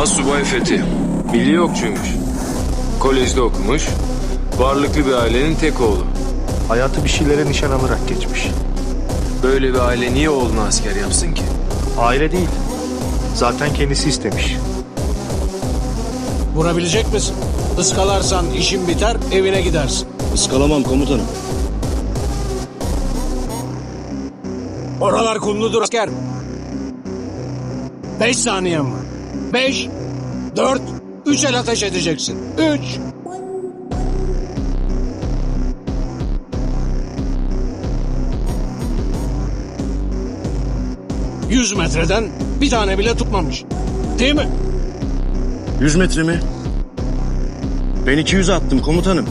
Asubay Fethi. Milli okçuymuş. Kolejde okumuş. Varlıklı bir ailenin tek oğlu. Hayatı bir şeylere nişan alarak geçmiş. Böyle bir aile niye oğlunu asker yapsın ki? Aile değil. Zaten kendisi istemiş. Vurabilecek misin? Iskalarsan işin biter, evine gidersin. Iskalamam komutanım. Oralar kumludur asker. Beş saniyen var. Beş, dört, üç el ateş edeceksin. Üç. Yüz metreden bir tane bile tutmamış. Değil mi? 100 metre mi? Ben 200 attım komutanım.